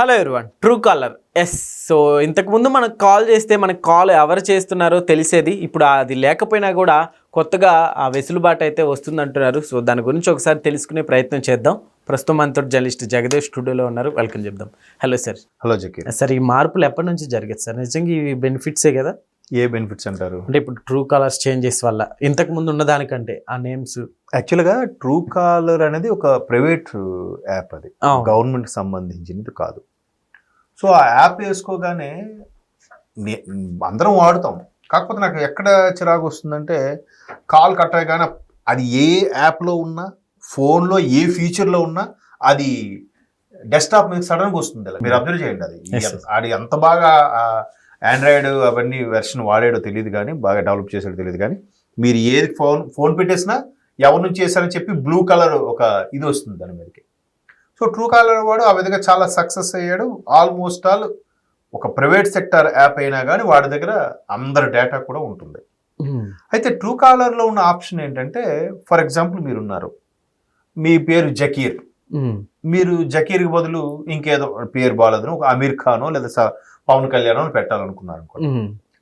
Hello everyone Truecaller. Yes so ఇంతకుముందు మనకు call చేస్తే మనకు కాల్ ఎవరు చేస్తున్నారో తెలిసేది ఇప్పుడు అది లేకపోయినా కూడా కొత్తగా ఆ వెసులుబాటు అయితే వస్తుందంటున్నారు. సో దాని గురించి ఒకసారి తెలుసుకునే ప్రయత్నం చేద్దాం. ప్రస్తుతం మనతో జర్నలిస్ట్ జగదేవ్ స్టూడియోలో ఉన్నారు. వెల్కమ్ చెప్దాం. Hello sir hello Zakir sir ఈ మార్పులు ఎప్పటి నుంచి జరిగేది సార్ నిజంగా ఇవి బెనిఫిట్సే కదా? ఏ బెనిఫిట్స్ అంటారు? అంటే ఇప్పుడు ట్రూ కాలర్స్ చేంజెస్ వల్ల ఇంతకు ముందు ఉన్న దానికంటే ఆ నేమ్స్ యాక్చువల్గా ట్రూ కాలర్ అనేది ఒక ప్రైవేట్ యాప్ అది. గవర్నమెంట్కి సంబంధించినది కాదు. సో ఆ యాప్ వేసుకోగానే అందరం వాడుతాం. కాకపోతే నాకు ఎక్కడ చిరాకు వస్తుందంటే కాల్ కట్ అయ్యగానే అది ఏ యాప్లో ఉన్నా ఫోన్లో ఏ ఫీచర్లో ఉన్నా అది డెస్క్టాప్ మీద సడన్గా వస్తుంది అలా మీరు అబ్జర్వ్ చేయండి అది. అది ఎంత బాగా ఆండ్రాయిడ్ అవన్నీ వెర్షన్ వాడాడో తెలియదు కానీ బాగా డెవలప్ చేసాడో తెలియదు కానీ మీరు ఏది ఫోన్ ఫోన్ పెట్టేసినా ఎవరి నుంచి చేశారని చెప్పి బ్లూ కలర్ ఒక ఇది వస్తుంది దాని మీదకి. సో ట్రూ కాలర్ వాడు ఆ విధంగా చాలా సక్సెస్ అయ్యాడు. ఆల్మోస్ట్ ఆల్ ఒక ప్రైవేట్ సెక్టర్ యాప్ అయినా కానీ వాడి దగ్గర అందరి డేటా కూడా ఉంటుంది. అయితే ట్రూ కాలర్లో ఉన్న ఆప్షన్ ఏంటంటే ఫర్ ఎగ్జాంపుల్ మీరు ఉన్నారు మీ పేరు జకీర్. మీరు జకీర్కి బదులు ఇంకేదో పేరు బాగాలేదు ఒక అమీర్ ఖానో లేదా పవన్ కళ్యాణ్ అని పెట్టాలనుకున్నారు అనుకోండి.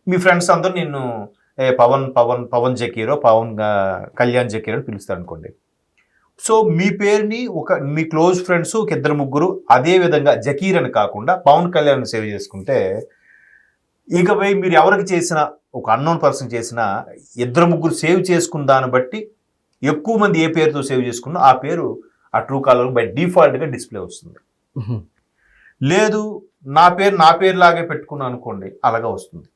మీ ఫ్రెండ్స్ అందరూ నిన్ను ఏ పవన్ పవన్ పవన్ జకీరో పవన్ కళ్యాణ్ జకీర్ అని పిలుస్తారు అనుకోండి. సో మీ పేరుని ఒక మీ క్లోజ్ ఫ్రెండ్స్ ఒక ఇద్దరు ముగ్గురు అదే విధంగా జకీర్ అని కాకుండా పవన్ కళ్యాణ్ సేవ్ చేసుకుంటే ఇకపై మీరు ఎవరికి చేసిన ఒక అన్నోన్ పర్సన్ చేసిన ఇద్దరు ముగ్గురు సేవ్ చేసుకున్న దాన్ని బట్టి ఎక్కువ మంది ఏ పేరుతో సేవ్ చేసుకున్నా ఆ పేరు ఆ ట్రూ కాలర్ బై డిఫాల్ట్గా డిస్ప్లే వస్తుంది. లేదు నా పేరు నా పేరు లాగే పెట్టుకున్నాను అనుకోండి అలాగా వస్తుంది.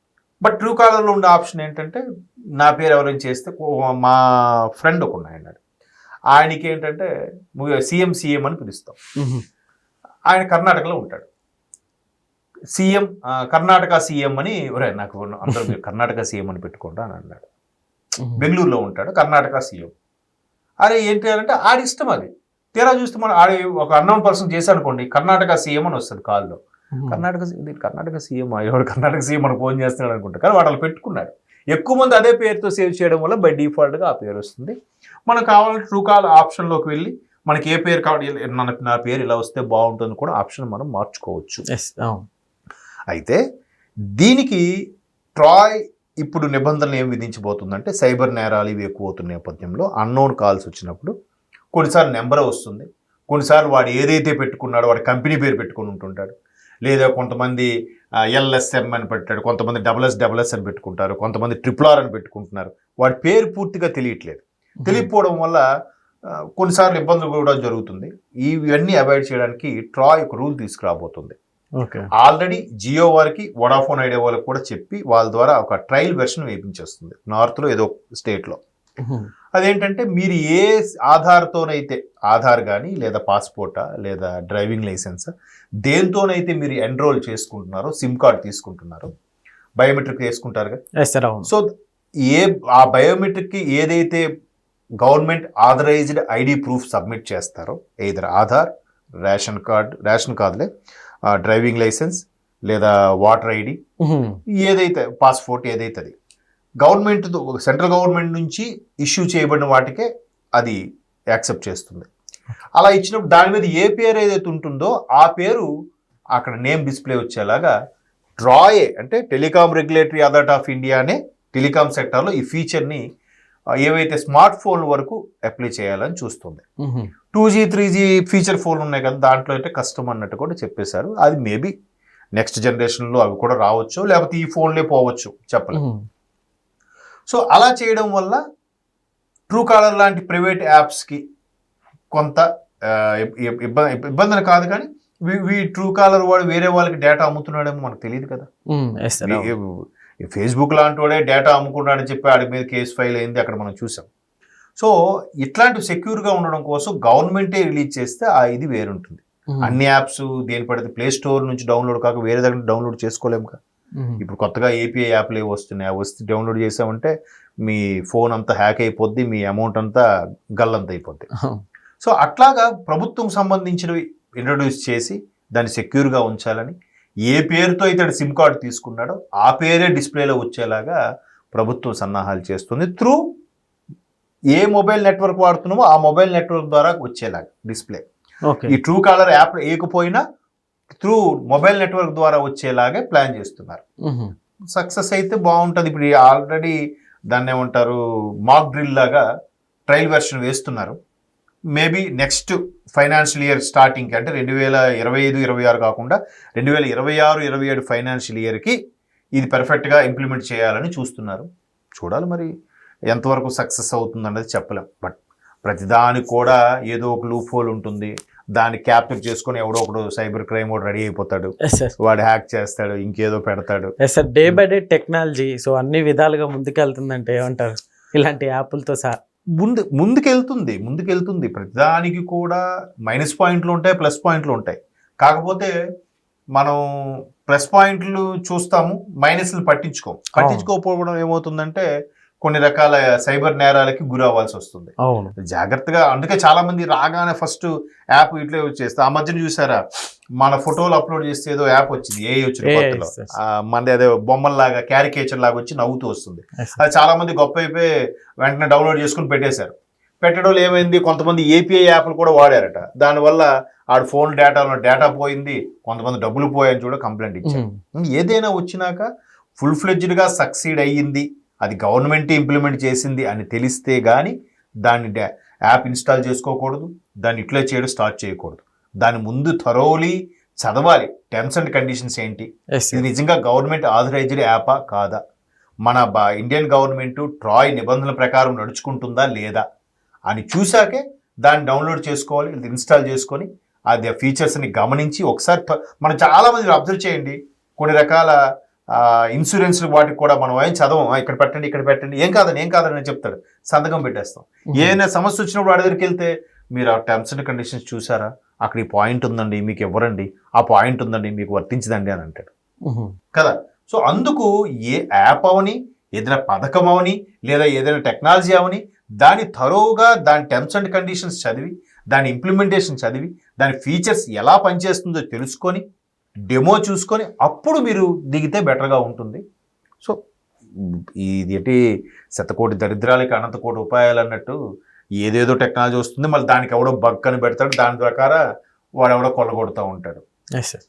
బట్ ట్రూ కాలర్లో ఉండే ఆప్షన్ ఏంటంటే నా పేరు ఎవరైనా చేస్తే మా ఫ్రెండ్ ఒక ఉన్నాయన్నాడు ఆయనకి ఏంటంటే సీఎం సీఎం అని పిలుస్తాం. ఆయన కర్ణాటకలో ఉంటాడు. సీఎం కర్ణాటక సీఎం అని ఒరే నాకు అందరూ కర్ణాటక సీఎం అని పెట్టుకోండి అని అన్నాడు. బెంగళూరులో ఉంటాడు కర్ణాటక సీఎం. అరే ఏంటి అంటే ఆడి ఇష్టం అది. తీరా చూస్తే మనం ఆడి ఒక అన్నౌన్ పర్సన్ చేశాడు అనుకోండి కర్ణాటక సీఎం అని వస్తుంది కాల్లో. కర్ణాటక కర్ణాటక సీఎం ఎవరు కర్ణాటక సీఎం మనకు ఫోన్ చేస్తున్నాడు అనుకుంటా కానీ వాడు అలా పెట్టుకున్నాడు. ఎక్కువ మంది అదే పేరుతో సేవ్ చేయడం వల్ల బై డిఫాల్ట్గా ఆ పేరు వస్తుంది. మనకు కావాలంటే ట్రూ కాల్ ఆప్షన్లోకి వెళ్ళి మనకి ఏ పేరు కావాలి నా- నా పేరు ఇలా వస్తే బాగుంటుంది కూడా ఆప్షన్ మనం మార్చుకోవచ్చు. ఎస్ అయితే దీనికి ట్రాయ్ ఇప్పుడు నిబంధనలు ఏం విధించబోతుందంటే సైబర్ నేరాలు ఇవి ఎక్కువ అవుతున్న నేపథ్యంలో అన్నోన్ కాల్స్ వచ్చినప్పుడు కొన్నిసార్లు నెంబర్ వస్తుంది. కొన్నిసార్లు వాడు ఏదైతే పెట్టుకున్నాడో వాడి కంపెనీ పేరు పెట్టుకుని ఉంటుంటాడు. లేదా కొంతమంది ఎల్ఎస్ఎం అని పెట్టాడు కొంతమంది డబల్ ఎస్ డబల్ ఎస్ అని పెట్టుకుంటారు కొంతమంది ట్రిపుల్ ఆర్ అని పెట్టుకుంటున్నారు. వాడి పేరు పూర్తిగా తెలియట్లేదు. తెలియకపోవడం వల్ల కొన్నిసార్లు ఇబ్బందులు కూడా జరుగుతుంది. ఇవన్నీ అవాయిడ్ చేయడానికి ట్రాయ్ ఒక రూల్ తీసుకురాబోతుంది. ఓకే. ఆల్రెడీ జియో వారికి వడాఫోన్ ఐడియా వాళ్ళకి కూడా చెప్పి వాళ్ళ ద్వారా ఒక ట్రయల్ వెర్షన్ వేయించేస్తుంది నార్త్లో ఏదో స్టేట్లో. అదేంటంటే మీరు ఏ ఆధార్తోనైతే ఆధార్ కానీ లేదా పాస్పోర్టా లేదా డ్రైవింగ్ లైసెన్స్ దేంతోనైతే మీరు ఎన్రోల్ చేసుకుంటున్నారో సిమ్ కార్డ్ తీసుకుంటున్నారో బయోమెట్రిక్ వేసుకుంటారు కదా? ఎస్ సార్ అవును. సో ఏ ఆ బయోమెట్రిక్కి ఏదైతే government authorised ID proof submit చేస్తారో either Aadhaar ration card ration కార్డులే డ్రైవింగ్ లైసెన్స్ లేదా వాటర్ ఐడి ఏదైతే పాస్పోర్ట్ ఏదైతే అది గవర్నమెంట్ సెంట్రల్ గవర్నమెంట్ నుంచి ఇష్యూ చేయబడిన వాటికే అది యాక్సెప్ట్ చేస్తుంది. అలా ఇచ్చినప్పుడు దాని మీద ఏ పేరు ఏదైతే ఉంటుందో ఆ పేరు అక్కడ నేమ్ డిస్ప్లే వచ్చేలాగా డ్రాయే అంటే telecom regulatory authority of India అనే టెలికాం సెక్టార్లో ఈ ఫీచర్ని ఏవైతే స్మార్ట్ ఫోన్ వరకు అప్లై చేయాలని చూస్తుంది. Two G three G feature phone ఉన్నాయి కదా దాంట్లో అయితే కష్టం అన్నట్టు కూడా చెప్పేశారు. అది మేబీ నెక్స్ట్ జనరేషన్లో అవి కూడా రావచ్చు లేకపోతే ఈ ఫోన్లే పోవచ్చు చెప్పలేం. సో అలా చేయడం వల్ల ట్రూ కాలర్ లాంటి ప్రైవేట్ యాప్స్కి కొంత ఇబ్బంది ఇబ్బంది కాదు కానీ వీ ట్రూ కాలర్ వాడు వేరే వాళ్ళకి డేటా అమ్ముతున్నాడేమో మనకు తెలియదు కదా. ఫేస్బుక్ లాంటి వాడే డేటా అమ్ముకున్నాడని చెప్పి వాడి మీద కేసు ఫైల్ అయింది అక్కడ మనం చూసాం. సో ఇట్లాంటి సెక్యూర్గా ఉండడం కోసం గవర్నమెంటే రిలీజ్ చేస్తే ఆ ఇది వేరుంటుంది. అన్ని యాప్స్ దేని పడితే ప్లే స్టోర్ నుంచి డౌన్లోడ్ కాక వేరే దగ్గర డౌన్లోడ్ చేసుకోలేము కదా ఇప్పుడు కొత్తగా ఏపీఐ యాప్లు ఏవి వస్తున్నాయి అవి వస్తే డౌన్లోడ్ చేసామంటే మీ ఫోన్ అంతా హ్యాక్ అయిపోద్ది మీ అమౌంట్ అంతా గల్లంత అయిపోద్ది. సో అట్లాగా ప్రభుత్వం సంబంధించినవి ఇంట్రడ్యూస్ చేసి దాన్ని సెక్యూర్గా ఉంచాలని ఏ పేరుతో ఇతడు సిమ్ కార్డు తీసుకున్నాడో ఆ పేరే డిస్ప్లేలో వచ్చేలాగా ప్రభుత్వం సన్నాహాలు చేస్తుంది త్రూ ఏ మొబైల్ నెట్వర్క్ వాడుతున్నామో ఆ మొబైల్ నెట్వర్క్ ద్వారా వచ్చేలాగా డిస్ప్లే ఓకే. ఈ ట్రూ కాలర్ యాప్ వేయకపోయినా త్రూ మొబైల్ నెట్వర్క్ ద్వారా వచ్చేలాగే ప్లాన్ చేస్తున్నారు. సక్సెస్ అయితే బాగుంటుంది. ఇప్పుడు ఆల్రెడీ దాన్ని ఏమంటారు మాక్ డ్రిల్ లాగా ట్రయల్ వెర్షన్ వేస్తున్నారు. Maybe next financial year starting అంటే రెండు వేల ఇరవై ఐదు ఇరవై ఆరు కాకుండా రెండు వేల ఇరవై ఆరు ఇరవై ఏడు ఫైనాన్షియల్ ఇయర్కి ఇది పర్ఫెక్ట్గా ఇంప్లిమెంట్ చేయాలని చూస్తున్నారు. చూడాలి మరి ఎంతవరకు సక్సెస్ అవుతుంది అన్నది చెప్పలేం. బట్ ప్రతిదానికి కూడా ఏదో ఒక లూప్ హోల్ ఉంటుంది. దాన్ని క్యాప్చర్ చేసుకొని ఎవడో ఒకడు సైబర్ క్రైమ్ వాడు రెడీ అయిపోతాడు. వాడు హ్యాక్ చేస్తాడు ఇంకేదో పెడతాడు. Sir day by day technology so అన్ని విధాలుగా ముందుకెళ్తుందంటే ఏమంటారు? ఇలాంటి యాప్లతో సహా. ముందు ముందుకెళ్తుంది ముందుకెళ్తుంది. ప్రతిదానికి కూడా మైనస్ పాయింట్లు ఉంటాయి ప్లస్ పాయింట్లు ఉంటాయి. కాకపోతే మనం ప్లస్ పాయింట్లు చూస్తాము మైనస్లు పట్టించుకోం పట్టించుకోకపోవడం ఏమవుతుందంటే కొన్ని రకాల సైబర్ నేరాలకి గురి అవ్వాల్సి వస్తుంది. అవును. జాగ్రత్తగా అందుకే చాలా మంది రాగానే ఫస్ట్ యాప్ ఇట్లే వచ్చేస్తే ఆ మధ్యన చూసారా? మన ఫోటోలు అప్లోడ్ చేస్తే ఏదో యాప్ వచ్చింది ఏ వచ్చిన AI, కొత్తలో. మనది అదే బొమ్మల్లాగా క్యారికేచర్ లాగా వచ్చి నవ్వుతూ వస్తుంది. అది చాలా మంది గొప్ప అయిపోయి వెంటనే డౌన్లోడ్ చేసుకుని పెట్టేశారు. పెట్టడం ఏమైంది? కొంతమంది ఏపీఐ యాప్లు కూడా వాడారట. దానివల్ల ఆడు ఫోన్ డేటాలో డేటా పోయింది కొంతమంది డబ్బులు పోయాయని కూడా కంప్లైంట్ ఇచ్చారు. ఏదైనా వచ్చినాక ఫుల్ ఫ్లెడ్జ్డ్గా సక్సీడ్ అయ్యింది. అది గవర్నమెంట్ ఇంప్లిమెంట్ చేసింది అని తెలిస్తే కానీ దాన్ని యాప్ ఇన్స్టాల్ చేసుకోకూడదు దాన్ని ఇట్లా చేయడం స్టార్ట్ చేయకూడదు. దాని ముందు థరోలీ చదవాలి. టర్మ్స్ అండ్ కండిషన్స్ ఏంటి? ఇది నిజంగా గవర్నమెంట్ ఆథరైజ్డ్ యాపా కాదా? మన బా ఇండియన్ గవర్నమెంట్ ట్రాయ్ నిబంధనల ప్రకారం నడుచుకుంటుందా లేదా అని చూశాకే దాన్ని డౌన్లోడ్ చేసుకోవాలి ఇన్స్టాల్ చేసుకొని అది ఆ ఫీచర్స్ని గమనించి ఒకసారి మనం చాలా మంది అబ్జర్వ్ చేయండి. కొన్ని రకాల ఇన్సూరెన్స్ వాటికి కూడా మనం ఏం చదవం? "ఆ, ఇక్కడ పెట్టండి ఇక్కడ పెట్టండి. ఏం కాదని ఏం కాదని అని చెప్తాడు. సంతకం పెట్టేస్తాం. ఏదైనా సమస్య వచ్చినప్పుడు వాడి దగ్గరికి వెళ్తే మీరు ఆ టర్మ్స్ అండ్ కండిషన్స్ చూసారా? అక్కడ ఈ పాయింట్ ఉందండి మీకు ఇవ్వరండి. ఆ పాయింట్ ఉందండి మీకు వర్తించదండి అని అంటాడు. కదా? సో అందుకు ఏ యాప్ అవని ఏదైనా పథకం అవని లేదా ఏదైనా టెక్నాలజీ అవని దాని తరోగా దాని టర్మ్స్ అండ్ కండిషన్స్ చదివి దాని ఇంప్లిమెంటేషన్ చదివి దాని ఫీచర్స్ ఎలా పనిచేస్తుందో తెలుసుకొని డెమో చూసుకొని అప్పుడు మీరు దిగితే బెటర్గా ఉంటుంది. సో ఇది ఏంటి శతకోటి దరిద్రాలకి అనంతకోటి ఉపాయాలు అన్నట్టు ఏదేదో టెక్నాలజీ వస్తుంది మళ్ళీ దానికి ఎవడో బగ్ అని పెడతాడు దాని ప్రకారం వాడు ఎవడో కొల్లగొడుతూ ఉంటాడు.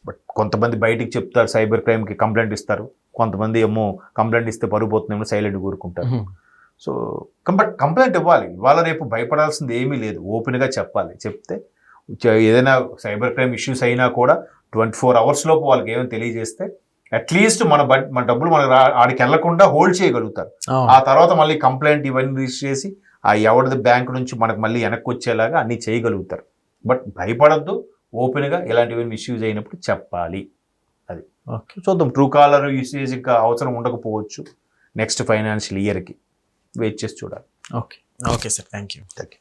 బట్ కొంతమంది బయటికి చెప్తారు సైబర్ క్రైమ్కి కంప్లైంట్ ఇస్తారు. కొంతమంది ఏమో కంప్లైంట్ ఇస్తే పరుగు పోతుందేమో సైలెంట్ కూరుకుంటారు. సో బట్ కంప్లైంట్ ఇవ్వాలి. ఇవాళ రేపు భయపడాల్సింది ఏమీ లేదు. ఓపెన్గా చెప్పాలి. చెప్తే ఏదైనా సైబర్ క్రైమ్ ఇష్యూస్ అయినా కూడా ట్వంటీ ఫోర్ అవర్స్ లోపు వాళ్ళకి ఏమైనా తెలియజేస్తే అట్లీస్ట్ మన మన డబ్బులు మనకు ఆడికి వెళ్ళకుండా హోల్డ్ చేయగలుగుతారు. ఆ తర్వాత మళ్ళీ కంప్లైంట్ ఇవన్నీ రిజిస్టర్ చేసి ఆ ఎవరిది బ్యాంక్ నుంచి మనకు మళ్ళీ వెనక్కి వచ్చేలాగా అన్నీ చేయగలుగుతారు. బట్ భయపడద్దు ఓపెన్గా ఇలాంటివి ఇష్యూస్ అయినప్పుడు చెప్పాలి. ఓకే. చూద్దాం ట్రూ కాలర్ యూసేజ్ ఇంకా అవసరం ఉండకపోవచ్చు. నెక్స్ట్ ఫైనాన్షియల్ ఇయర్కి వెయిట్ చేసి చూడాలి. Okay. Okay sir thank you thank you